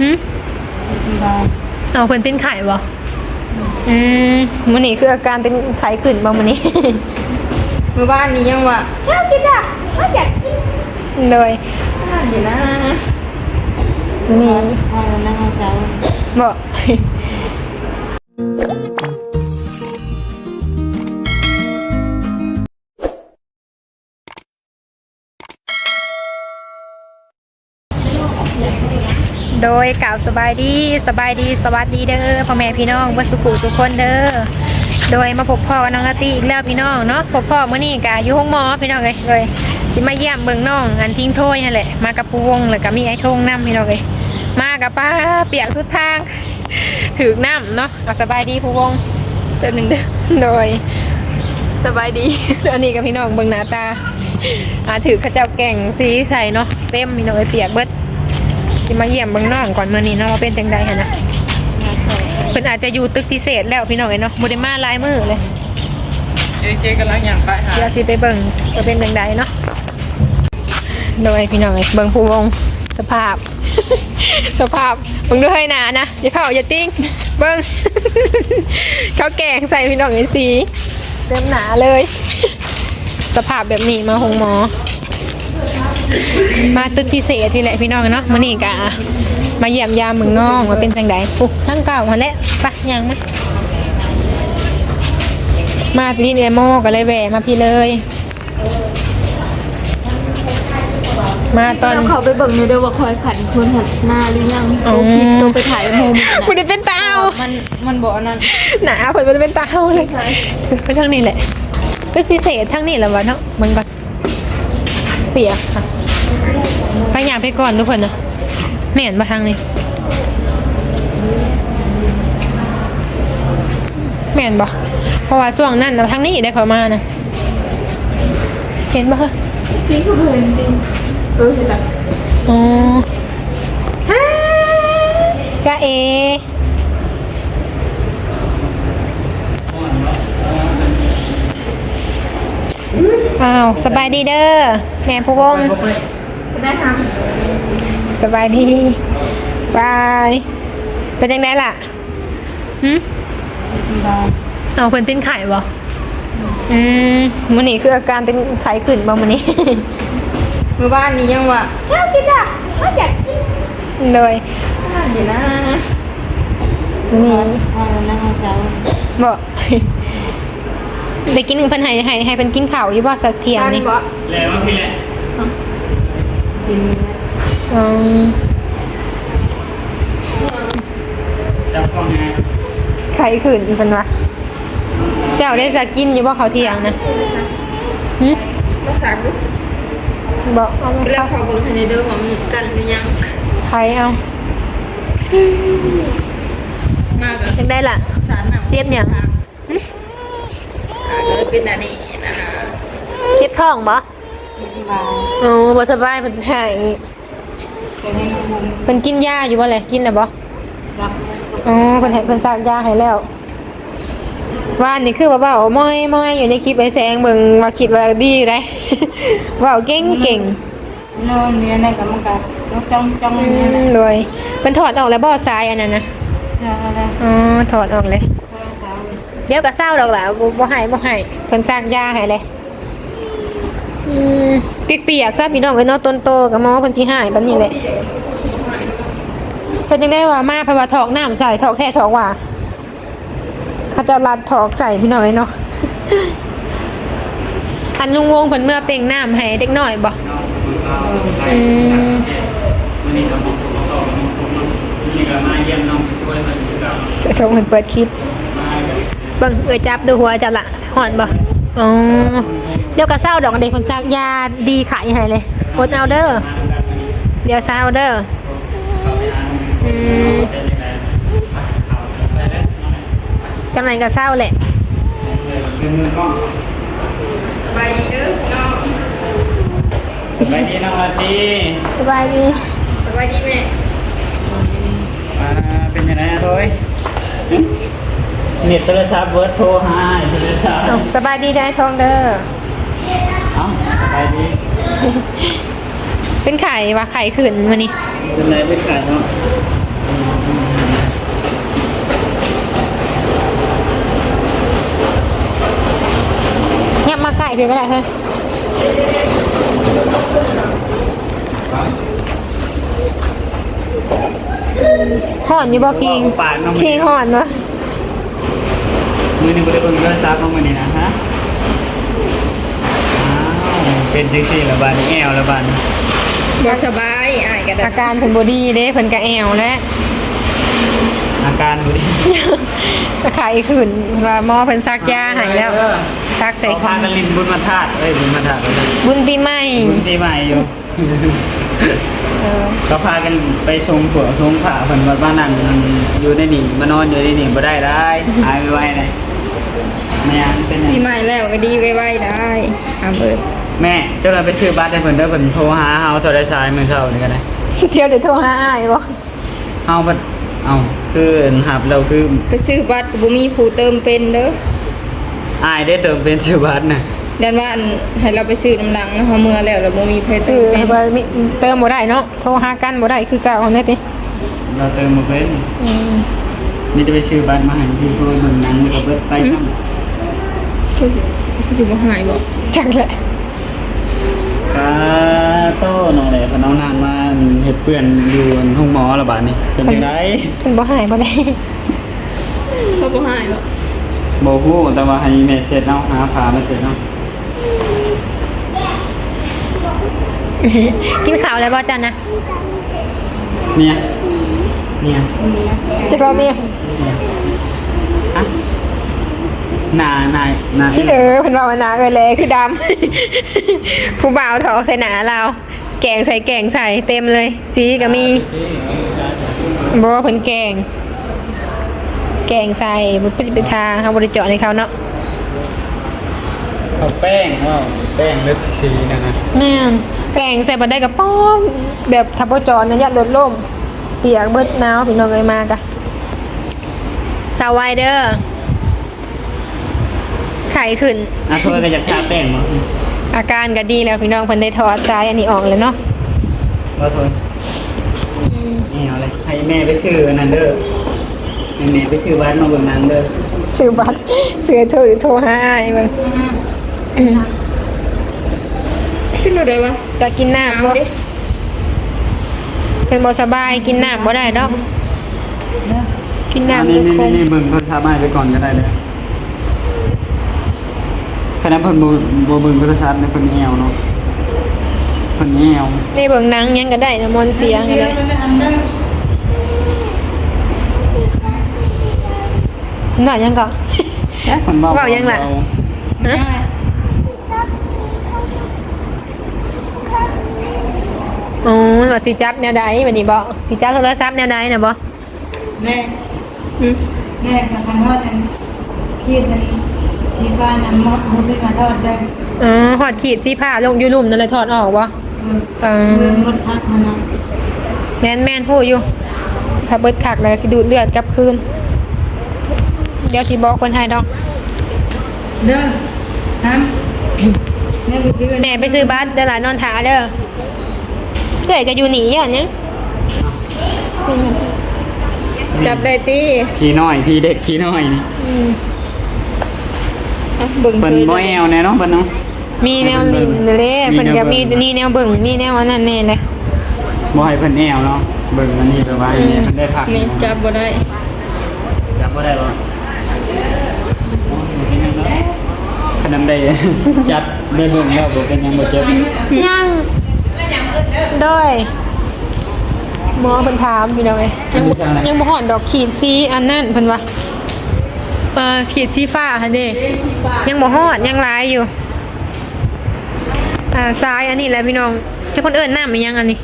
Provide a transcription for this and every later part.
หืมสบายเอาเพิ่นเป็นไข่บ่อืมมื้อนี้คืออาการเป็นไข้ขึ้นบ่มื้อนี้เมื่อวานนี้ยังว่าเจ้ากินอะก็อยากกินเลยเดี๋ยวนะมื้อนี้เอานะเอาเช้าบ่ ยกล่าวสบายดีสบายดีสวัสดีเด้อพ่อแม่พี่น้องวัสุขุทุกคนเด้อโดยมาพบพ่อน้องอาตีอีกแล้วพี่น้องเนาะพบพ่อเมื่อนี้กะอยู่ห้องหมอพี่น้องเลยเลยสิมาเยี่ยมเบิ่งน้องอันทิ้งโทยนั่นแหละมากับปูวงแล้วก็มีไอ้ทงน้ำพี่น้องเลยมากับป้าเปียกสุดทางถือน้ำเนาะเอาสบายดีปูวงเติมหนึ่งเด้อโดยสบายดีอันนี้กับพี่น้องเบิ่งหน้าตาอ่าถือข้าวเจ้าแก่งสีใส่เนาะเต็มพี่น้องเอ้ยเปียกเบิด สิมาเยี่ยมเบิ่งน้องก่อนมื้อนี้เนาะว่าเป็นจังไดหั่นนะเพิ่นอาจจะอยู่ตึกพิเศษแล้วพี่น้องเอ้ยเนาะบ่ได้มาหลายมื้อเลยเจ๊เจ๊กำลังย่างไปหาเดี๋ยวสิไปเบิ่งว่าเป็นจังไดเนาะโดยพี่น้องเอ้ยเบิ่งผู้วงสภาพ สภาพเบิ่งด้วยหนานะอย่าเข้าอย่าติ้งเบิ่ง เขาแกงใส่พี่น้องเอ้ยสีเต็มหนาเลย สภาพแบบนี้มาหงหมอ มาตึกพิเศษที่แหละพี่น้องเนาะมื้อนี้กะมาเยี่ยมยามเมืองน้องว่าเป็นจังไดปุ๊ทั้งเก่าหั่นแหละปะยังมามาลีนเอโมก็เลยแหวะมาพี่เลย มาตอนเราเขาไปเบิ่งในเด้อว่าคอยขันคนหัดหน้าหรือยังอ๋อตัวคลิปตัวไปถ่ายโมมคุได้เป็นเต้ามันมันบอกอันนั้นหนาเพิ่นบ่ได้เป็นเต้าเลยไปทางนี้แหละตึกพิเศษทางนี้แหละวะเนาะมึงก่อนเปียกค่ะ ไปอย่างไปก่อนทุกคนนะไม่เห็นมาทางนี้แม่นบ่เพราะว่าช่วงนั้นนะทางนี้ได้เขามานะเห็นบ่คะจริงคือเห็นจริงเออเห็นแล้วอ๋อฮ่าจ้าเออ้าวสบายดีเด้อแม่ผู้วง ได้ค่ะสบายดีบายเป็นยังไงล่ะหืมสบายเอาเพิ่นเป็นไข่บ่อืมมื้อนี้คืออาการเป็นไข้ขึ้นบ่มื้อนี้เมื่อวานนี้ยังว่าเจ้ากินอะก็อยากกินเลยเดี๋ยวนะมื้อนี้เอานะเอาเช้าบ่ได้กินเพิ่นให้ให้ให้เพิ่นกินข้าวอยู่บ่สักเที่ยงนี่บ่แล้วว่าพี่แหละ กินอืมจับกล้องไงไข้ขึ้นเพิ่นว่าเจ้าได้สักกินอยู่บ่ข้าวเที่ยงนะหึภาษาลูกบ่เอาไหมแล้วคะเขาเบิ่งในเด้อว่ามีกันหรือยัง ไข่เอามากอะจังได้ล่ะ สารหนังเจ็บหยังอ่าก็เลยเป็นอันนี้นะคะ เจ็บท้องบ่ไม่ส บายอ๋อบ่สบายเพิ่นให้เป็นให้มุมเพิ่นกินยาอยู่บ่แหละกินแล้วบ่รับอ๋อเพิ่นให้เพิ่นซักยาให้แล้วว่านี่คือว่าเว้ามอยมอยอยู่ในคลิปไอ้แสงเบิ่งว่าคิดว่าดีได้ เว้าเก่งเก่งโน่นเรียนในกับมันกับต้องจ้องจ้องอืนี่มนะรวยเพิ่นถอดออกแล้วบ่ทรายอันนั้นนะอะไรอ๋อถอดออกเลยข้าวเช้าเดี๋ยวก็เศร้าดอกล่ะบ่บ่ให้บ่ให้เพิ่นซักยาให้เลยอืม เปียกๆซะพี่น้องเอ้ยเนาะต้นโตกับหมอเพิ่นสิให้บัดนี้แหละเพิ่นจังได้ว่ามาเพิ่นว่าถอกน้ำใส่ถอกแท้ถอกว่าเขาจะรัดถอกใส่พี่น้อยเนาะอันลุงวงเพิ่นเมื่อเป่งน้ำให้เด็กน้อยบ่อืมวันนี้เราบอกเราต่อนี่ก็มาเยี่ยมน้องช่วยมันกับจะทงเพิ่นเปิดคลิปมากับเบิ่งเอ้ยจับดูหัวจับละหอนบ่ อ๋อเดี๋ยวก็เศร้าดอกเด็กคนซักยาดีขายให้เลยอดเอาเด้อเดี๋ยวเศร้าเด้ออืมไปแล้วกำลังก็เศร้าแหละคือมือกล้องไปดีเด้อน้องสบายดีน้องอาตีสบายดีสวัสดีแม่มาเป็นยังไงโอย เน็ตโทรศัพท์เวิร์ดโทรหาโทรศัพท์เอ้าสบายดีได้ทองเด้อ เอ้าสบายดีเป็นไข่ว่าไข่ขึ้นมื้อนี้เป็นไรไปขายเนาะเงียบมาใกล้เพียงก็ได้เฮ้ยห่อนอยู่บ่คิงปากน้องคิงห่อนวะ มือหนึ่งบริเวณโทรศัพท์ของมือนี่นะฮะอ้าวเป็นจังซี่ละบาดแอวละบาดบ่สบายอ้ายก็ได้อาการเพิ่นบ่ดีเด้เพิ่นก็แอวและอาการดูดิตะไคร้ขึ้นว่าหมอเพิ่นซักยาให้แล้วซักใส่เขาพาคันกันลินบุญมาธาตุเอ้ยบุญมาธาตุบุญปีใหม่บุญปีใหม่อยู่เออ ก็พากันไปชมผัวชมผ่าเพิ่นว่าบ้านนั่งอยู่ในนี่มานอนอยู่ในนี่บ่ได้ได้หายไวๆเลยแม่อันเป็นหยังปีใหม่แล้วก็ดีไว้ๆได้อาเบิดแม่เจ้าเราไปซื้อบัตรให้เพิ่นเด้อเพิ่นโทรหาเฮาโทรได้สายมื้อเช้านี่ก็ได้เดี๋ยวเดี๋ยวโทรหาอ้ายบ่เฮาบัดเอ้าคือหับเราคือไปซื้อบัตรก็บ่มีผู้เติมเป็นเด้ออายได้เติมเป็นซื้อบัตรน่ะ ดันว่าอันให้เราไปซื้อน้ำหลังนะเฮาเมื่อแล้วแล้วบ่มีไผเติชื่อมเป็นบ่มีเติมบ่ได้เนาะโทรหากันบ่ได้คือเก่าแม่ติเราเติมบ่เป็นอืมนี่จะไปซื้อบัตรมาให้ที่โซนเบิ่งหนังก็เบิดไปนำคือสิคือสิบ่หายบ่จังแหละกาโต้น้องแหละพน้องนางมาเฮ็ดเปื้อนอยู่ห้องหมอละบาดนี้เป็นจังไดเพิ่นบ่หายบ่ได้เขาบ่หายบ่บ่ฮู้แต่ว่าให้แม่เสร็จเนาะหาผ้ามาเสร็จเนาะ กินข้าวแล้วบ่จันนะเนี่ยเนี่ยจะรอเมียเนี่ยอะหน้าหน้าหน้าเออเพิ่นว่าว่าหนาเอ้ยแลคือดำ ผู้บ่าวถอกใส่หนาเรา แกงใส่แกงใส่เต็มเลย สีก็มีบ่ว่าเพิ่นแกง แกงใส่บ่เป็นไปทางเฮาบ่ได้เจาะให้เขาเนาะ เอาแป้งว่าแป้งเล็บสีนะนะแม่นแกงใส่บ่ได้ก็ป้อมแบบถ้าบ่เจาะนะยัดโดดล่ม เปียกเบิดหนาวพี่น้องเอ้ยมากะสาวไวเด้อไข่ขึ้นอะเธอก็อยากทาแป้งมั้งอาการก็ดีแล้วพี่น้องเพิ่นได้ถอดสายอันนี้ออกแล้วเนาะว่าเธอนี่เอาเลยให้แม่ไปซื้ออันนั้นเด้อให้แม่ไปซื้อบ้านมาเบิ่งหนังเด้อ ชื่อบัตรเสือโทรโทรหาอ้ายเบิ่ง ขึ้นรถได้บ่ก็กินน้ำบ่เป็นบ่สบายกินน้ำบ่ได้ดอก กินอันน้ำนี้ทุกนี่คนนี่เบิ่งโทรศัพท์มาให้ไปก่อนก็ได้เลยขณะเพิ่นบ่บ่เบิ่งโทรศัพท์ในเพิ่นแอวเนาะเพิ่นแอวในเบิ่งหนังหยังก็ได้นะมนต์เสียงก็ได้น่ายังก็เพิ่นเว้าเว้ายังล่ะฮะ อ๋อว่าสิจับแนวใดบัดนี้บ่สิจับโทรศัพท์แนวใดน่ะบ่แม่แม่ค่ะทางทอดอันขีดอันสีฟ้าน้ำมดมุดขึ้นมาทอดได้อ๋อหอดขีดสีผ้าลงอยู่ลุ่มนั่นเลยถอดออกบ่ เอเมือองมดพักมานะแมนแมนพูดอยู่ ถ้าเบิดขักแล้วสิดูดเลือดกลับคืน เดี๋ยวสิบอกคนไทยดอก เด้อฮะแม่ไปซื้อแม่ไปซื้อบัตรเดี๋ยวหลานนอนถาเด้อ เกิดจะอยู่หนีอย่างเนี้ยเป็นหยังจับได้ติพี่น้อยพี่เด็กพี่น้อยนี่อืมอะเบิ่งเพิ่นซื้อบ่แอวแน่เนาะเพิ่นเนาะมีแนวลินเล่เพิ่นก็มีนี่แนวเบิ่งมีแนวอันนั้นแน่เลยบ่ให้เพิ่นแอวเนาะเบิ่งอันนี้ไปไว้เนี่ยเพิ่นได้พักนี่จับบ่ได้จับบ่ได้บ่ขนมได้จัดได้เบิ่งแล้วบ่เป็นหยังบ่เจ็บยัง โดยหมอเพิ่นถามพี่น้องเอ้ยยังบ่ยังบ่ฮอดดอกขีดสีอันนั้นเพิ่นว่าเอ่อขีดสีฟ้าหั่นเด้ยังบ่ฮอดยังหลายอยู่อ่าซ้ายอันนี้แหละพี่น้องแต่คนเอิ้นน้ำมันยังอันนี้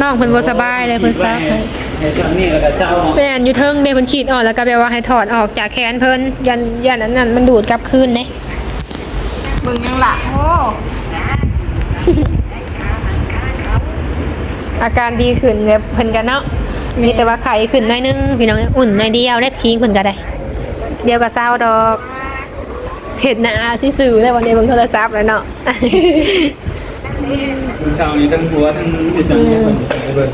น้องเพิ่นบ่สบายเลยเพิ่นซักให้ให้ซักนี่แล้วก็เจ้าเนาะแม่นอยู่เทิงเด้เพิ่นขีดออกแล้วก็แบบว่าให้ถอดออกจากแขนเพิ่นยันยันอันนั้นมันดูดกลับคืนเด้เบิ่งยังล่ะโอ้ อาการดีขึ้นแบบเพิ่นกันเนาะมีแต่ว่าไข้ขึ้นหน้อยนึงพี่น้องอุ่นหน้อยเดียวได้คิงเพิ่นก็ได้ เดียวก็เศร้าดอกเห็ดหน้าซื่อๆแล้ววันนี้เบิ่งโทรศัพท์แล้วเนาะเช้านี้ทั้งหัวทั้งที่สังเนี่ยเพิ่นไปเบิ่ง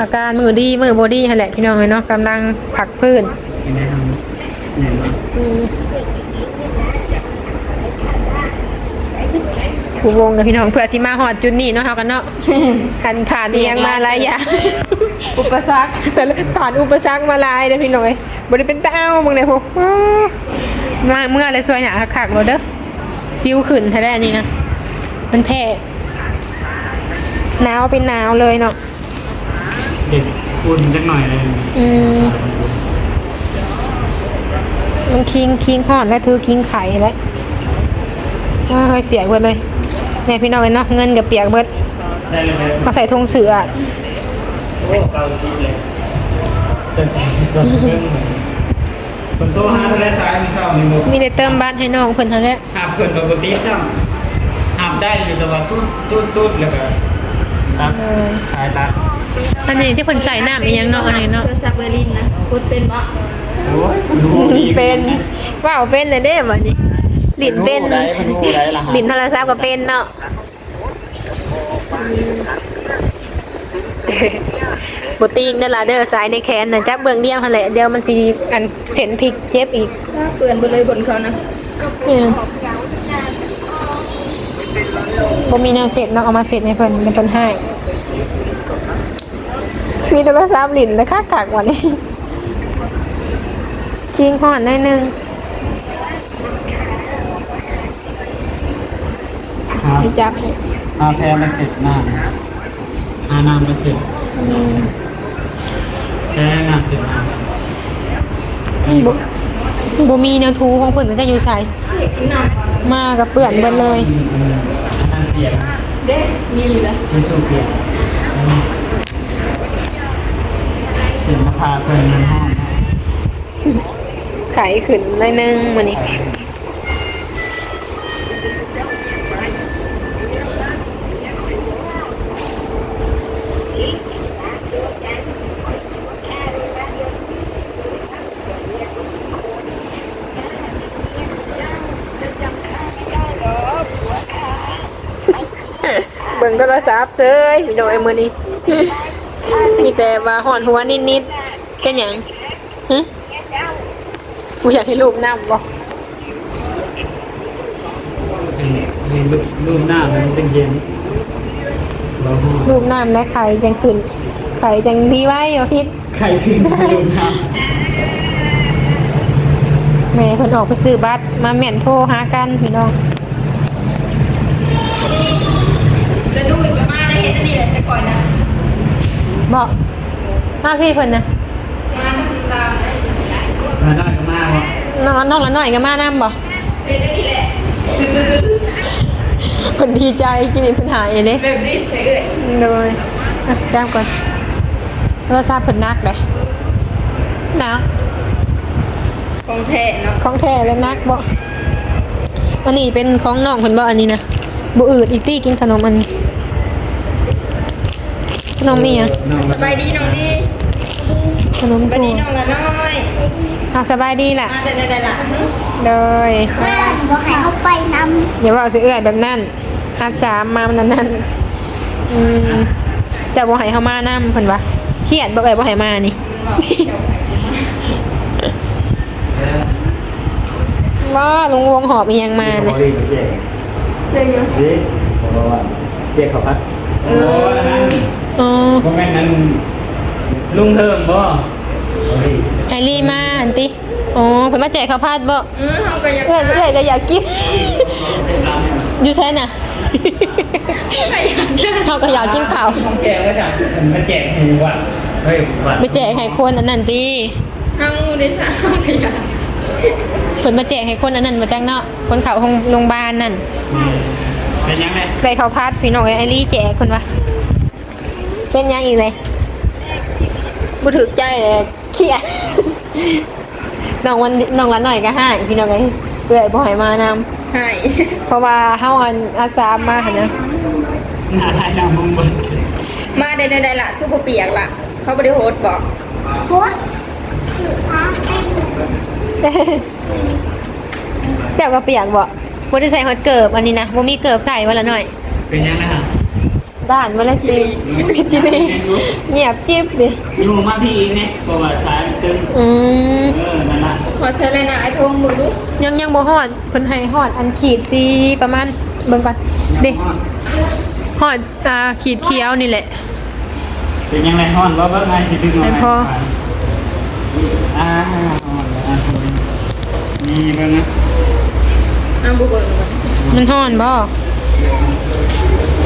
อาการมือดีมือบอดี้หั่นแหละพี่น้องเอ้ยเนาะกำลังผักพื้นเป็นไงทำเนี่ยเนาะ ผู้วงกับพี่น้องเพื่อสิมาหอดจุดนี้เนาะเฮากันเนาะกันผ่านเอียงมาหลายอย่างอุปสรรคแต่ละผ่านอุปสรรคมาหลายเด้อพี่น้องเอ้ยบ่ได้เป็นตาเอาเบิ่งได้พวกอ้าวมาเมื่ออะไรสวยหนาคักๆโลดเด้อซิวขึ้นแท้ๆนี่นะมันแพ้หนาวเป็นหนาวเลยเนาะเด็กอุ่นจักหน่อยเลยอืมมันคิงคิงหอดและถือคิงไข่แล้วอ้าวเฮ้ยเปียกหมดเลย เนี่ยพี่น้องเอ้ยเนาะเงินกับเปียกเบิดใช่เลยครับมาใส่ธงเสือโอ้เกาซีเลยสนใจสนใจคนโตหาทะเลทรายมีเศร้ามีหมดมีได้เติมบ้านให้น้องเพิ่นเท่านั้นแหละหาบเกินปกติซ้ำหาบได้อยู่แต่ว่าตุ๊ดตุ๊ดตุ๊ดแล้วก็ตัดสายตัดอันนี้ที่เพิ่นใส่น้ำอีหยังเนาะอันนี้เนาะโทรศัพท์เบอร์ลินนะพูดเป็นบ่โอ้ยดูดีเป็นว้าวเป็นเลยเด้บัดนี้ ลิ้นเป็นได้มันรู้ได้ละลิ้นโทรศัพท์ก็เป็นเนาะบ่ติงเด้อล่ะเด้อสายในแขนน่ะจับเบื้องเดียวหั่นแหละเดี๋ยวมันสิอันเส้นพลิกเจ็บอีกเปื่อนไปเลยบนเขานะเนี่ยบ่มีแนวเสร็จเนาะเอามาเสร็จให้เพิ่นให้เพิ่นให้มีโทรศัพท์ลิ้นแล้วคักๆวันนี้คิงหอนหน่อยหนึง ครับให้จับให้อาแพรมาเสร็จน้ำอาน้ำมาเสร็จอืมแช่น้ำเสร็จน้บ่บ่มีแนวทูของเพิ่นก็จะอยู่ใส่น้ำมากับเปื้อนเบิดเลยำน้ำเปียกเด้มีอยู่นะที่สูบเปียกเสร็จมาพาเพื่อนในห้องไขขึ้นหน่อยหนึงมื้อนี้ บิ่งโทรศัพท์เซยพี่น้องไอ้มื้อนี้ มีแต่ว่าหอนหัวนิดๆเป็นหยังฮะกูอยากให้รูปน้ำบ่เห็นรูปรูปหน้ามันเป็นเย็นเราห้องรูปน้ำและไข่จังขึ้นไข่จังดีไว้อย่าพิษใครขึ้นรูปหน้าแม่เพิ่นออกไปซื้อบัตรมาแม่นโทรหากันพี่น้อง แล้วดูอีกมาได้เห็นอันนี้แหละจะก่อยนะบอกมาพี่เพิ่นนะมาตามมาได้ก็มากว่ะน้องน้องละหน่อยก็มานํบ่เป็นอันนี้แหละเพิ่นดีใจกินนี่เพิ่นหายเด้แบบนี้ใช่เลยเลยอะแจ้มก่อนโทรศัพท์เพิ่นนักเลยนักของแท้เนาะของแท้และนักบ่อันนี้เป็นของน้องเพิ่นบ่อันนี้นะบ่อืดอีกตี้กินขนมอันนี้ ขนมมีหยังน้องสบายดีน้องดีขนมวันถั่นี้วน้องละน้อยเอาสบายดีล่ะมาได้ได้ละเลยแม่บอกให้เขาไปนำอย่าว่าเอาสิเอื้อยแบบนั้นอาสามมามันนั้นนั่นอืมแต่บ่ให้เฮามานํเพิ่นว่าเครียดบ่เอ่ยบ่ให้มานี่ว่าลุงวงหอบอีหยังมาเนี่ยเจออยู่นี่บอกว่าเจ๊เขาพัด โอ้นั่นอ๋อคอมเมนต์นั้นลุงเทิมบ่ไอรี่มาอันติอ๋อเพิ่นมาแจกข้าวผัดบ่อือเฮาก็อยากเอื้อยเอื้อยก็อยากกิน อยู่ใช่น่ะ เฮาก็อยากกินข้าวแจกไว้จ้ะมันแจกหมูอะเฮ้ยว่ะไปแจกให้คนอันนั้นติเฮาได้ซะเฮาก็อยากเพิ่นมาแจกให้คนอันนั้นมาจังเนาะคนเข้าโรงพยาบาลนั่น เป็นยังไงได้ข้าวผัดพี่น้องไอรี่แจกเพิ่นว่าเป็นหยังอีกเลยบ่ถูกใจเลยเครียดน้องวันน้องละหน่อยก็ให้พี่น้องเอ้ยเอื้อยบ่ให้มานำให้เพราะว่าเฮาอันอาสามาหั่นนะหน้าทายหน้ามึงเบิ่งมาได้ได้ละคือบ่เปียกล่ะเขาบ่ได้โฮสต์บอกโคตรถือพาเต้นเจ้าก็เปียกบ่ บ่ได้ใส่ฮอดเกิบอันนี้นะบ่มีเกิบใส่วันละหน่อย เป็นยังไงฮะด้านมาแล้วจีจีนี่เงียบจิ๊บดิอยู่มาพี่อีกเนี่ยเพราะว่าสายมันตึงอืมเออนั่นน่ะพอเชิญเลยนะไอ้ทงมือดูยังยังบ่ฮอดเพิ่นให้ฮอดอันขีดสีประมาณเบิ่งก่อนดิฮอดอ่าขีดเขียวนี่แหละ เป็นยังไงฮ้อนว่าเบิ่งไงสิดึงไม่พออ่าฮ้อนแล้วอะนี่เบิ่งนะ อ้าวบุเบิร์ก่อนมันฮ้อนบ่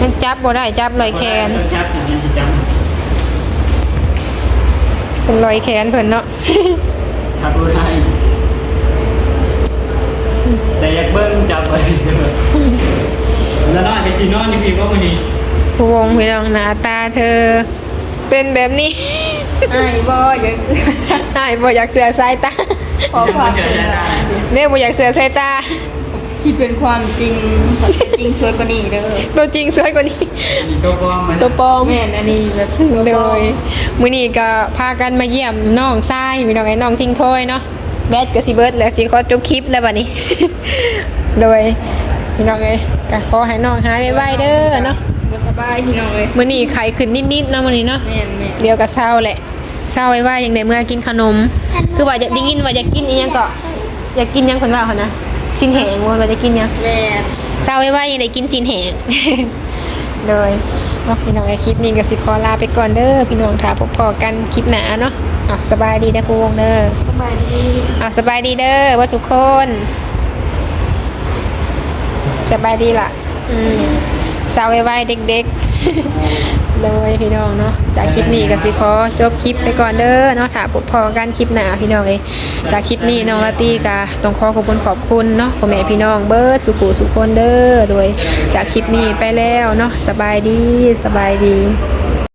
มันจับบ่ได้จับรอยแขนจับอย่างนี้สิจับเป็นรอยแขนเพิ่นเนาะถ้าพูดได้แต่อยากเบิ่งจับไว้แล้วนอนไปสินอนนี่พี่ว่ามื้อนี้ผู้วงพี่น้องหน้าตาเธอ เป็นแบบนี้ไอ้บออยากเสื้อจ้ะใช่บ่อยากเสือสายตาขอความเป็นได้เรียกบ่อยากเสือสายตา ที่เป็นความจริงสัจจริงช่วยกว่านี้เด้อตัวจริงสวยกว่านี้ อันนี้ตัวปลอมมันตัวปลอม แม่นอันนี้แบบเลยมื้อนี้ก็พากันมาเยี่ยมน้องทรายมีน้องไอ้น้องทิ้งถ้วยเนาะแบดก็สิเบิดแล้วสิขอจบคลิปแล้วบัดนี้ โดยพี่น้องเอ้ยก็ขอให้น้องหายไวๆเด้อเนาะบ่สบายพี่น้องเอ้ยมื้อนี้ไข้ขึ้นนิดๆเนาะมื้อนี้เนาะ แม่นแม่นเดี๋ยวก็เศร้าแหละเศร้าไว้ว่าอย่างใดเมื่อกินขนม คือว่าจะได้ยินว่าอยากกินอีหยังก็อยากกินหยังเพิ่นว่าเขานะ สินแหงว่าจะกินหยังแม่นเศร้าไว้ว่าอย่างใดกินสินแหง เลยเอาพี่น้องไอคลิปนี้ก็สิขอลาไปก่อนเด้อพี่น้องถ้าพบพอกันคลิปหน้าเนาะอะสบายดีนะครูวงเด้อสบายดีอะสบายดีเด้อว่าทุกคนสบายดีล่ะ อืมสาวไว้ๆเด็กๆ เลยพี่น้องเนาะจากคลิปนี้ก็สิขอจบคลิปไปก่อนเด้อเนาะถ้าพบพอกันคลิปหน้าพี่น้องเอ้ยจากคลิปนี้น้องลาตี้ก็ต้องขอขอบคุณขอบคุณเนาะพ่อแม่พี่น้องเบิร์ดสุขุสุขคนเด้อโดยจากคลิปนี้ไปแล้วเนาะสบายดีสบายดี